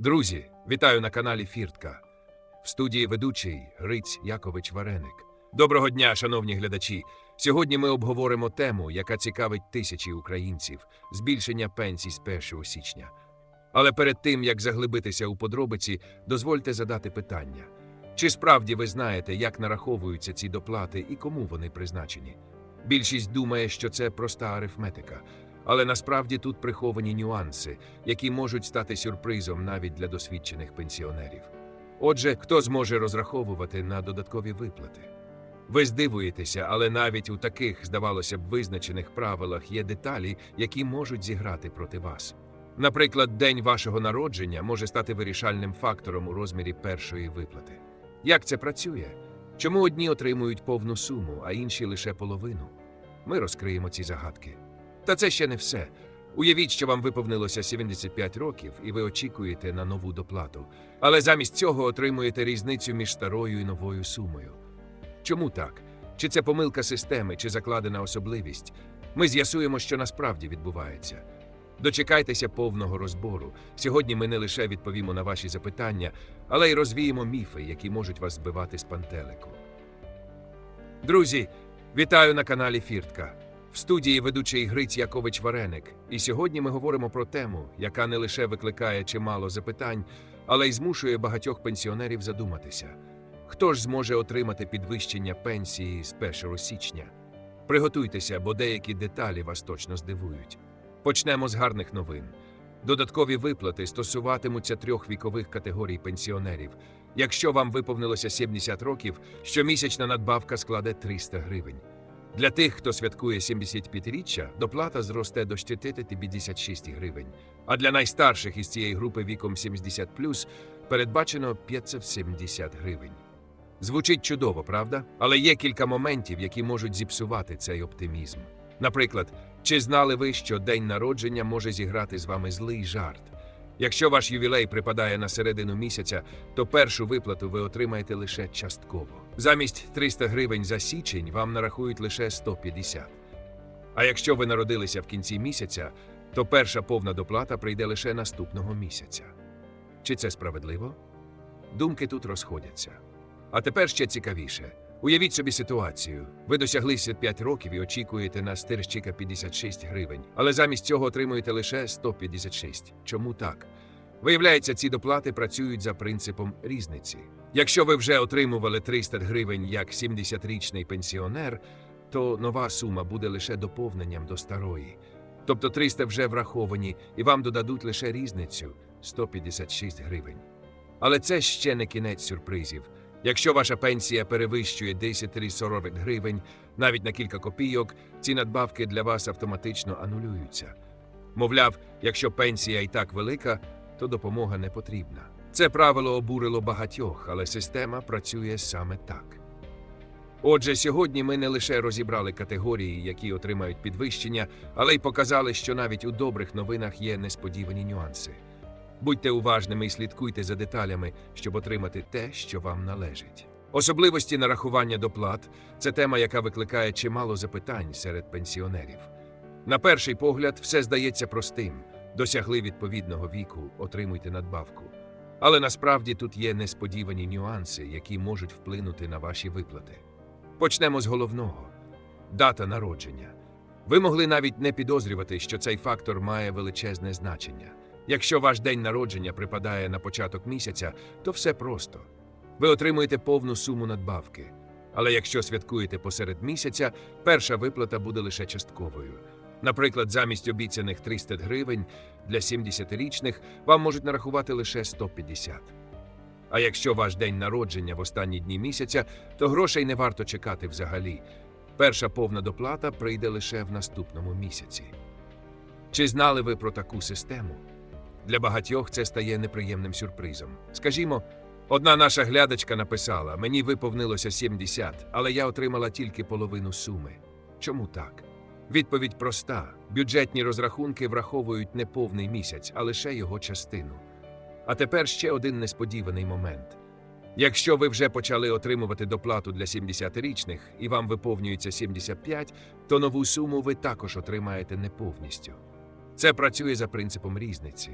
Друзі, вітаю на каналі Фіртка. В студії ведучий Гриць Якович Вареник. Доброго дня, шановні глядачі. Сьогодні ми обговоримо тему, яка цікавить тисячі українців збільшення пенсій з 1 січня. Але перед тим як заглибитися у подробиці, дозвольте задати питання: чи справді ви знаєте, як нараховуються ці доплати і кому вони призначені? Більшість думає, що це проста арифметика. Але насправді тут приховані нюанси, які можуть стати сюрпризом навіть для досвідчених пенсіонерів. Отже, хто зможе розраховувати на додаткові виплати? Ви здивуєтеся, але навіть у таких, здавалося б, визначених правилах є деталі, які можуть зіграти проти вас. Наприклад, день вашого народження може стати вирішальним фактором у розмірі першої виплати. Як це працює? Чому одні отримують повну суму, а інші лише половину? Ми розкриємо ці загадки. Та це ще не все. Уявіть, що вам виповнилося 75 років, і ви очікуєте на нову доплату, але замість цього отримуєте різницю між старою і новою сумою. Чому так? Чи це помилка системи, чи закладена особливість? Ми з'ясуємо, що насправді відбувається. Дочекайтеся повного розбору. Сьогодні ми не лише відповімо на ваші запитання, але й розвіємо міфи, які можуть вас збивати з пантелику. Друзі, вітаю на каналі Фіртка. В студії ведучий Гриць Якович Вареник. І сьогодні ми говоримо про тему, яка не лише викликає чимало запитань, але й змушує багатьох пенсіонерів задуматися. Хто ж зможе отримати підвищення пенсії з 1 січня? Приготуйтеся, бо деякі деталі вас точно здивують. Почнемо з гарних новин. Додаткові виплати стосуватимуться трьох вікових категорій пенсіонерів. Якщо вам виповнилося 70 років, щомісячна надбавка складе 300 гривень. Для тих, хто святкує 75-річчя, доплата зросте до 456 гривень. А для найстарших із цієї групи віком 70+, передбачено 570 гривень. Звучить чудово, правда? Але є кілька моментів, які можуть зіпсувати цей оптимізм. Наприклад, чи знали ви, що день народження може зіграти з вами злий жарт? Якщо ваш ювілей припадає на середину місяця, то першу виплату ви отримаєте лише частково. Замість 300 гривень за січень вам нарахують лише 150. А якщо ви народилися в кінці місяця, то перша повна доплата прийде лише наступного місяця. Чи це справедливо? Думки тут розходяться. А тепер ще цікавіше. Уявіть собі ситуацію. Ви досягли 5 років і очікуєте на стирщика 56 гривень, але замість цього отримуєте лише 156. Чому так? Виявляється, ці доплати працюють за принципом різниці. Якщо ви вже отримували 300 гривень як 70-річний пенсіонер, то нова сума буде лише доповненням до старої. Тобто 300 вже враховані, і вам додадуть лише різницю 156 гривень. Але це ще не кінець сюрпризів. Якщо ваша пенсія перевищує 10-40 гривень, навіть на кілька копійок, ці надбавки для вас автоматично анулюються. Мовляв, якщо пенсія і так велика, то допомога не потрібна. Це правило обурило багатьох, але система працює саме так. Отже, сьогодні ми не лише розібрали категорії, які отримають підвищення, але й показали, що навіть у добрих новинах є несподівані нюанси. Будьте уважними і слідкуйте за деталями, щоб отримати те, що вам належить. Особливості нарахування доплат це тема, яка викликає чимало запитань серед пенсіонерів. На перший погляд, все здається простим: досягли відповідного віку, отримуйте надбавку. Але насправді тут є несподівані нюанси, які можуть вплинути на ваші виплати. Почнемо з головного дата народження. Ви могли навіть не підозрювати, що цей фактор має величезне значення. Якщо ваш день народження припадає на початок місяця, то все просто. Ви отримуєте повну суму надбавки. Але якщо святкуєте посеред місяця, перша виплата буде лише частковою. Наприклад, замість обіцяних 300 гривень для 70-річних вам можуть нарахувати лише 150. А якщо ваш день народження в останні дні місяця, то грошей не варто чекати взагалі. Перша повна доплата прийде лише в наступному місяці. Чи знали ви про таку систему? Для багатьох це стає неприємним сюрпризом. Скажімо, одна наша глядачка написала: мені виповнилося 70, але я отримала тільки половину суми. Чому так? Відповідь проста: бюджетні розрахунки враховують не повний місяць, а лише його частину. А тепер ще один несподіваний момент. Якщо ви вже почали отримувати доплату для 70-річних і вам виповнюється 75, то нову суму ви також отримаєте не повністю. Це працює за принципом різниці.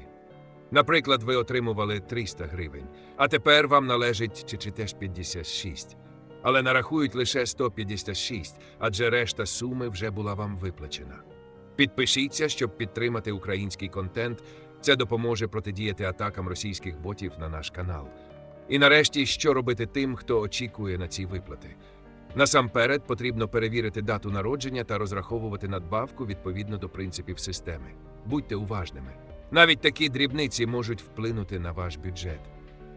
Наприклад, ви отримували 300 гривень, а тепер вам належить чи, чи теж 56. Але нарахують лише 156, адже решта суми вже була вам виплачена. Підпишіться, щоб підтримати український контент. Це допоможе протидіяти атакам російських ботів на наш канал. І нарешті, що робити тим, хто очікує на ці виплати? Насамперед потрібно перевірити дату народження та розраховувати надбавку відповідно до принципів системи. Будьте уважними. Навіть такі дрібниці можуть вплинути на ваш бюджет.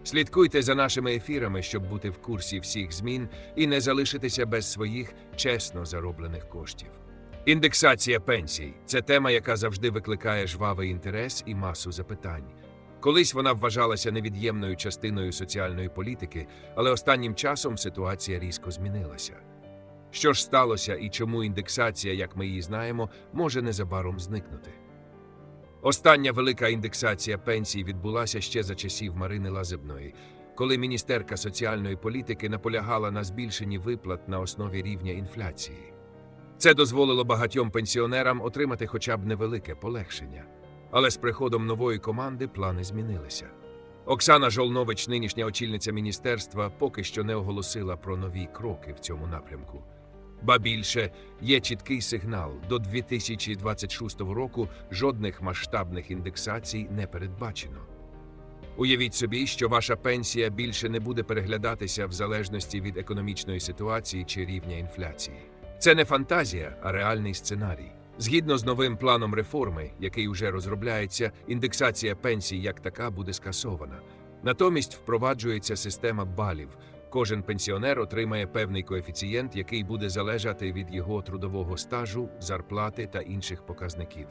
Слідкуйте за нашими ефірами, щоб бути в курсі всіх змін і не залишитися без своїх чесно зароблених коштів. Індексація пенсій це тема, яка завжди викликає жвавий інтерес і масу запитань. Колись вона вважалася невід'ємною частиною соціальної політики, але останнім часом ситуація різко змінилася. Що ж сталося і чому індексація, як ми її знаємо, може незабаром зникнути? Остання велика індексація пенсій відбулася ще за часів Марини Лазебної, коли міністерка соціальної політики наполягала на збільшенні виплат на основі рівня інфляції. Це дозволило багатьом пенсіонерам отримати хоча б невелике полегшення. Але з приходом нової команди плани змінилися. Оксана Жолнович, нинішня очільниця міністерства, поки що не оголосила про нові кроки в цьому напрямку. Ба більше є чіткий сигнал: до 2026 року жодних масштабних індексацій не передбачено. Уявіть собі, що ваша пенсія більше не буде переглядатися в залежності від економічної ситуації чи рівня інфляції. Це не фантазія, а реальний сценарій. Згідно з новим планом реформи, який уже розробляється, індексація пенсій як така буде скасована. Натомість впроваджується система балів. Кожен пенсіонер отримає певний коефіцієнт, який буде залежати від його трудового стажу, зарплати та інших показників.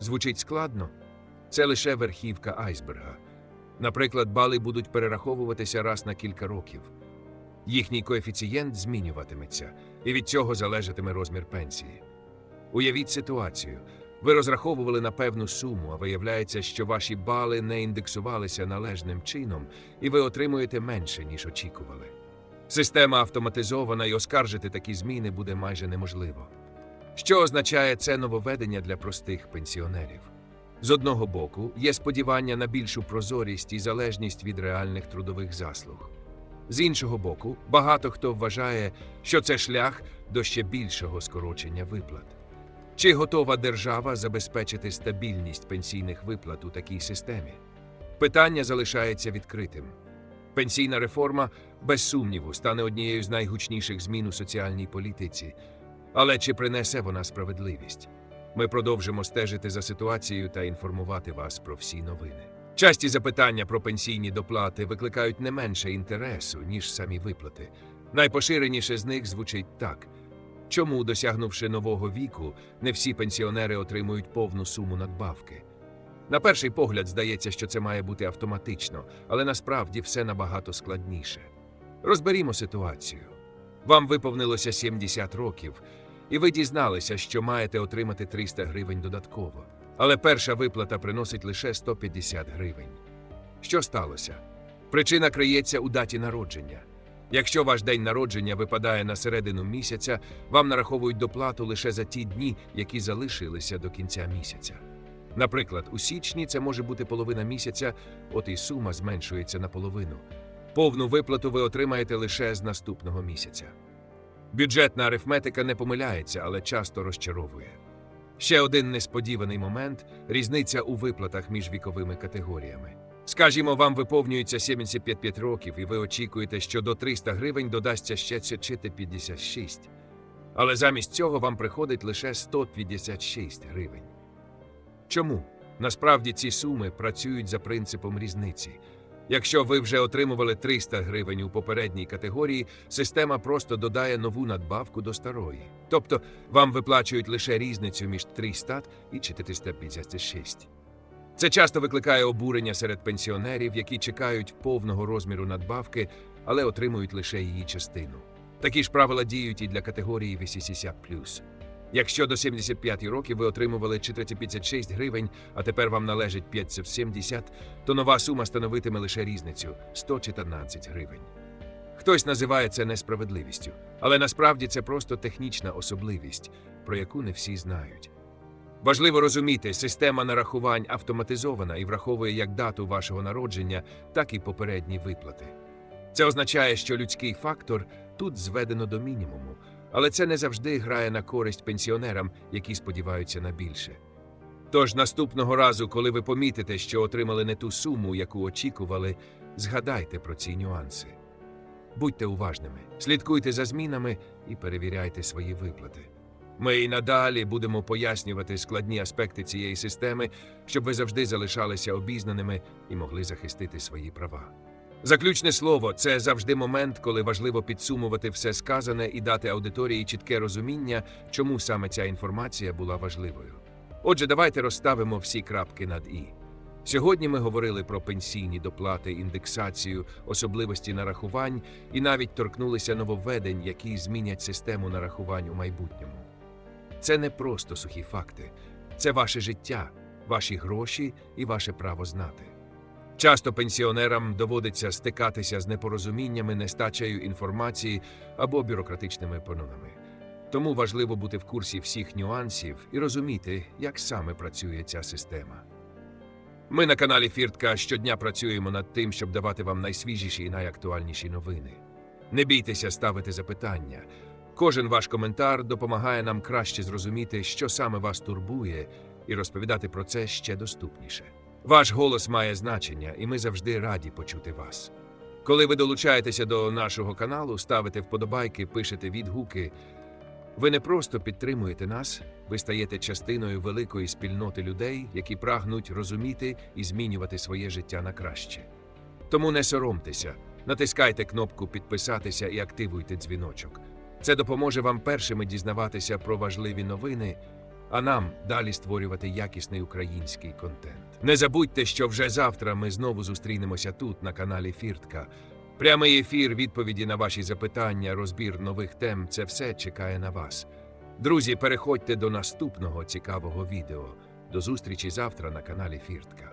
Звучить складно? Це лише верхівка айсберга. Наприклад, бали будуть перераховуватися раз на кілька років. Їхній коефіцієнт змінюватиметься, і від цього залежатиме розмір пенсії. Уявіть ситуацію. Ви розраховували на певну суму, а виявляється, що ваші бали не індексувалися належним чином, і ви отримуєте менше, ніж очікували. Система автоматизована і оскаржити такі зміни буде майже неможливо. Що означає це нововведення для простих пенсіонерів? З одного боку, є сподівання на більшу прозорість і залежність від реальних трудових заслуг. З іншого боку, багато хто вважає, що це шлях до ще більшого скорочення виплат. Чи готова держава забезпечити стабільність пенсійних виплат у такій системі? Питання залишається відкритим. Пенсійна реформа, без сумніву, стане однією з найгучніших змін у соціальній політиці. Але чи принесе вона справедливість? Ми продовжимо стежити за ситуацією та інформувати вас про всі новини. Часті запитання про пенсійні доплати викликають не менше інтересу, ніж самі виплати. Найпоширеніше з них звучить так. Чому, досягнувши нового віку, не всі пенсіонери отримують повну суму надбавки? На перший погляд здається, що це має бути автоматично, але насправді все набагато складніше. Розберімо ситуацію. Вам виповнилося 70 років, і ви дізналися, що маєте отримати 300 гривень додатково. Але перша виплата приносить лише 150 гривень. Що сталося? Причина криється у даті народження. Якщо ваш день народження випадає на середину місяця, вам нараховують доплату лише за ті дні, які залишилися до кінця місяця. Наприклад, у січні це може бути половина місяця, от і сума зменшується наполовину. Повну виплату ви отримаєте лише з наступного місяця. Бюджетна арифметика не помиляється, але часто розчаровує. Ще один несподіваний момент різниця у виплатах між віковими категоріями. Скажімо, вам виповнюється 75 років, і ви очікуєте, що до 300 гривень додасться ще чити 56. Але замість цього вам приходить лише 156 гривень. Чому? Насправді ці суми працюють за принципом різниці. Якщо ви вже отримували 300 гривень у попередній категорії, система просто додає нову надбавку до старої. Тобто вам виплачують лише різницю між 300 і 456. Це часто викликає обурення серед пенсіонерів, які чекають повного розміру надбавки, але отримують лише її частину. Такі ж правила діють і для категорії 80+. Якщо до 75 років ви отримували 456 гривень, а тепер вам належить 570, то нова сума становитиме лише різницю 114 гривень. Хтось називає це несправедливістю, але насправді це просто технічна особливість, про яку не всі знають. Важливо розуміти, система нарахувань автоматизована і враховує як дату вашого народження, так і попередні виплати. Це означає, що людський фактор тут зведено до мінімуму, але це не завжди грає на користь пенсіонерам, які сподіваються на більше. Тож наступного разу, коли ви помітите, що отримали не ту суму, яку очікували, згадайте про ці нюанси. Будьте уважними, слідкуйте за змінами і перевіряйте свої виплати. Ми і надалі будемо пояснювати складні аспекти цієї системи, щоб ви завжди залишалися обізнаними і могли захистити свої права. Заключне слово це завжди момент, коли важливо підсумувати все сказане і дати аудиторії чітке розуміння, чому саме ця інформація була важливою. Отже, давайте розставимо всі крапки над і. Сьогодні ми говорили про пенсійні доплати, індексацію, особливості нарахувань і навіть торкнулися нововведень, які змінять систему нарахувань у майбутньому. Це не просто сухі факти, це ваше життя, ваші гроші і ваше право знати. Часто пенсіонерам доводиться стикатися з непорозуміннями, нестачею інформації або бюрократичними панонами. Тому важливо бути в курсі всіх нюансів і розуміти, як саме працює ця система. Ми на каналі Фіртка щодня працюємо над тим, щоб давати вам найсвіжіші і найактуальніші новини. Не бійтеся ставити запитання. Кожен ваш коментар допомагає нам краще зрозуміти, що саме вас турбує, і розповідати про це ще доступніше. Ваш голос має значення, і ми завжди раді почути вас. Коли ви долучаєтеся до нашого каналу, ставите вподобайки, пишете відгуки. Ви не просто підтримуєте нас, ви стаєте частиною великої спільноти людей, які прагнуть розуміти і змінювати своє життя на краще. Тому не соромтеся, натискайте кнопку підписатися і активуйте дзвіночок. Це допоможе вам першими дізнаватися про важливі новини, а нам далі створювати якісний український контент. Не забудьте, що вже завтра ми знову зустрінемося тут, на каналі Фіртка. Прямий ефір, відповіді на ваші запитання, розбір нових тем це все чекає на вас. Друзі, переходьте до наступного цікавого відео. До зустрічі завтра на каналі Фіртка.